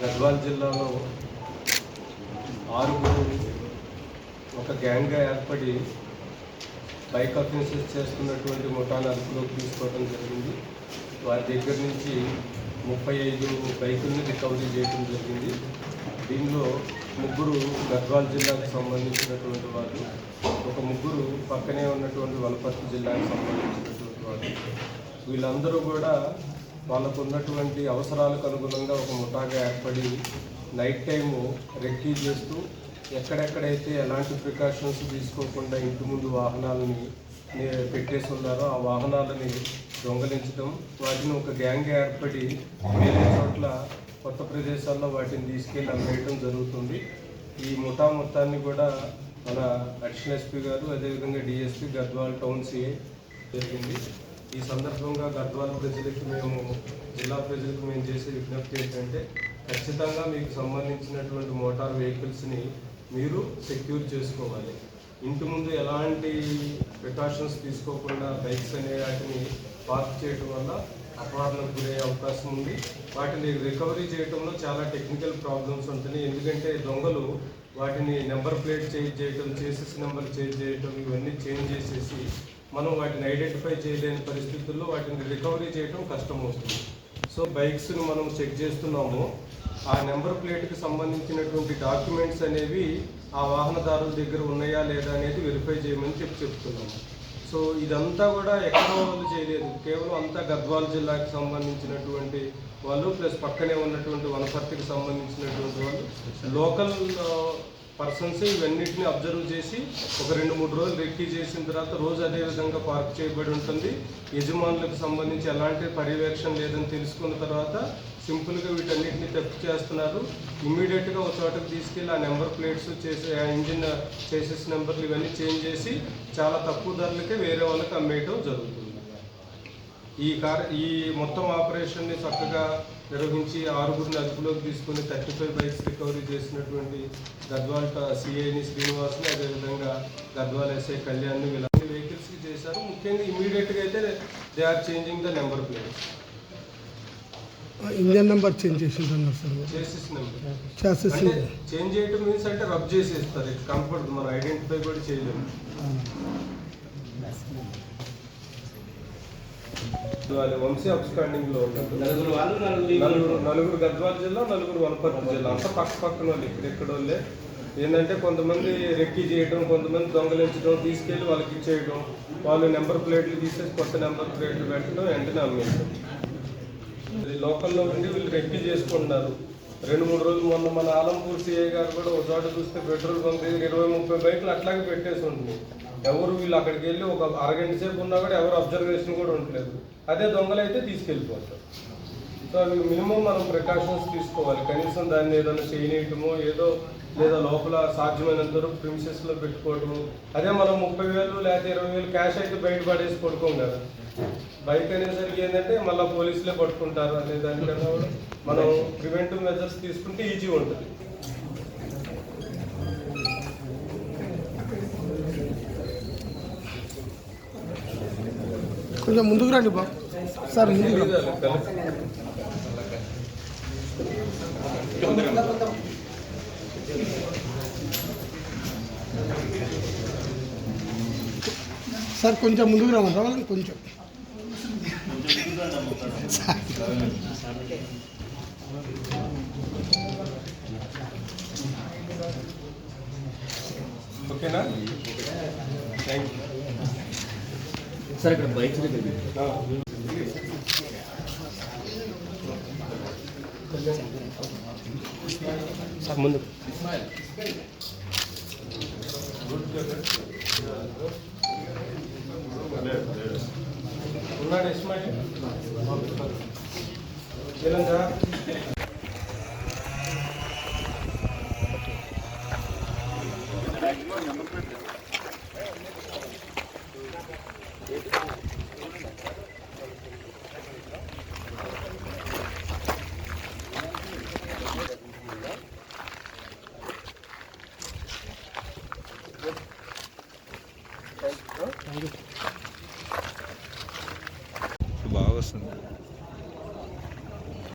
గద్వాల్ జిల్లాలో ఆరుగురు ఒక గ్యాంగ్గా ఏర్పడి బైక్ అఫెన్సెస్ చేస్తున్నటువంటి ముఠాను అదుపులోకి తీసుకోవడం జరిగింది. వారి దగ్గర నుంచి ముప్పై ఐదు బైకుల్ని రికవరీ చేయడం జరిగింది. దీనిలో ముగ్గురు గద్వాల్ జిల్లాకు సంబంధించినటువంటి వాళ్ళు ఒక ముగ్గురు పక్కనే ఉన్నటువంటి వలపర్తి జిల్లాకు సంబంధించినటువంటి వాళ్ళు వీళ్ళందరూ కూడా వాళ్ళకు ఉన్నటువంటి అవసరాలకు అనుగుణంగా ఒక ముఠాగా ఏర్పడి నైట్ టైము రెక్కీ చేస్తూ ఎక్కడెక్కడైతే ఎలాంటి ప్రికాషన్స్ తీసుకోకుండా ఇంటి ముందు వాహనాలని పెట్టేసి ఉన్నారో ఆ వాహనాలని దొంగలించడం వాటిని ఒక గ్యాంగ్ ఏర్పడి వేరే చోట్ల కొత్త ప్రదేశాల్లో వాటిని తీసుకెళ్ళి అమ్మేయడం జరుగుతుంది. ఈ ముఠా మొత్తాన్ని కూడా మన అడిషనల్ ఎస్పీ గారు అదేవిధంగా డిఎస్పీ గద్వాల్ టౌన్ సిఐ జరిగింది. ఈ సందర్భంగా గద్వాల ప్రజలకు మేము జిల్లా ప్రజలకు మేము చేసే విజ్ఞప్తి ఏంటంటే ఖచ్చితంగా మీకు సంబంధించినటువంటి మోటార్ వెహికల్స్ని మీరు సెక్యూర్ చేసుకోవాలి. ఇంటి ముందు ఎలాంటి ప్రికాషన్స్ తీసుకోకుండా బైక్స్ అనే వాటిని పార్క్ చేయడం వల్ల అపరాధలకు గురయ్యే అవకాశం ఉంది. వాటిని రికవరీ చేయడంలో చాలా టెక్నికల్ ప్రాబ్లమ్స్ ఉంటున్నాయి. ఎందుకంటే దొంగలు వాటిని నెంబర్ ప్లేట్ చేంజ్ చేయటం చేసేసి నెంబర్ చేంజ్ చేయటం ఇవన్నీ చేంజ్ చేసేసి మనం వాటిని ఐడెంటిఫై చేయలేని పరిస్థితుల్లో వాటిని రికవరీ చేయటం కష్టం అవుతుంది సో బైక్స్ని మనం చెక్ చేస్తున్నాము. ఆ నెంబర్ ప్లేట్కి సంబంధించినటువంటి డాక్యుమెంట్స్ అనేవి ఆ వాహనదారుల దగ్గర ఉన్నాయా లేదా అనేది వెరిఫై చేయమని చెప్పి చెప్తున్నాము. సో ఇదంతా కూడా ఎక్కడ వాళ్ళు చేయలేదు. కేవలం అంతా గద్వాల జిల్లాకి సంబంధించినటువంటి వాళ్ళు ప్లస్ పక్కనే ఉన్నటువంటి వనపర్తికి సంబంధించినటువంటి వాళ్ళు లోకల్ పర్సన్స్ ఇవన్నిటిని అబ్జర్వ్ చేసి ఒక రెండు మూడు రోజులు రెక్కీ చేసిన తర్వాత రోజు అదే విధంగా పార్క్ చేయబడి ఉంటుంది. యజమానులకు సంబంధించి ఎలాంటి పర్యవేక్షణ లేదని తెలుసుకున్న తర్వాత సింపుల్గా వీటన్నిటిని తప్పు చేస్తున్నారు. ఇమ్మీడియట్గా ఒక చోటకి తీసుకెళ్ళి ఆ నెంబర్ ప్లేట్స్ చేసే ఆ ఇంజిన్ చేసేసి నెంబర్లు ఇవన్నీ చేంజ్ చేసి చాలా తక్కువ ధరలకే వేరే వాళ్ళకి అమ్మేయటం జరుగుతుంది. ఈ కార్ ఈ మొత్తం ఆపరేషన్ని చక్కగా నిర్వహించి ఆరుగురిని అదుపులోకి తీసుకొని థర్టీ ఫైవ్ బైక్స్ రికవరీ చేసినటువంటి గద్వాల్ సిఐని శ్రీనివాస్ని అదేవిధంగా గద్వాల్ ఎస్ఐ కళ్యాణ్ని వీళ్ళని వెహికల్స్కి చేశారు. ముఖ్యంగా ఇమీడియట్గా అయితే they are changing the number plate engine number change చేసింది అన్నారు సార్. అంటే చేంజ్ చేయటం మీన్స్ అంటే రబ్ చేసేస్తారు. కంఫర్ట్ మనం ఐడెంటిఫై కూడా చేయలేము. వాళ్ళ వంశీ లో ఉన్నారు నలుగురు వాళ్ళు నలుగురు గద్వాల జిల్లా నలుగురు వనపర్తి జిల్లా. అంతా పక్క పక్కన వాళ్ళు ఇక్కడెక్కడ వాళ్ళే. ఏంటంటే కొంతమంది రెక్కీ చేయడం కొంతమంది దొంగలించడం తీసుకెళ్ళి వాళ్ళకి ఇచ్చేయడం వాళ్ళు నెంబర్ ప్లేట్లు తీసేసి కొత్త నెంబర్ ప్లేట్లు పెట్టడం వెంటనే అమ్మేయడం లోకల్లో ఉండి వీళ్ళు రెక్కీ చేసుకుంటున్నారు. రెండు మూడు రోజులు మొన్న మన ఆలంపూర్ సిఐ గారు కూడా ఒక చోట చూస్తే పెట్రోల్ బంక్ దగ్గర ఇరవై ముప్పై బైకులు అట్లాగే పెట్టేసి ఉంటుంది ఎవరు వీళ్ళు అక్కడికి వెళ్ళి ఒక అరగంట సేపు ఉన్నా కూడా ఎవరు అబ్జర్వేషన్ కూడా ఉండలేదు. అదే దొంగలు అయితే తీసుకెళ్ళిపోతారు. సో అవి మినిమం మనం ప్రికాషన్స్ తీసుకోవాలి. కనీసం దాన్ని ఏదైనా చేయనీయటమో ఏదో లేదా లోపల సాధ్యమైనంత వరకు పెట్టుకోవటము. అదే మనం ముప్పై వేలు లేకపోతే ఇరవై వేలు క్యాష్ అయితే బయట పడేసి పడుకోం కదా. బైక్ అనేసరికి ఏంటంటే మళ్ళీ పోలీసులే పట్టుకుంటారు. అనే దానికన్నా కూడా మనం ప్రివెంటివ్ మెజర్స్ తీసుకుంటే ఈజీ ఉంటుంది. కొంచెం ముందుకు రండి బా సార్ ముందుకు సార్ కొంచెం ముందుకు రమ్మంటారా వాళ్ళని కొంచెం. ఓకేనా? థ్యాంక్ యూ సార్ ఇక్కడ బైక్స్ దగ్గర సార్ ముందు. ఉన్నాడు ดู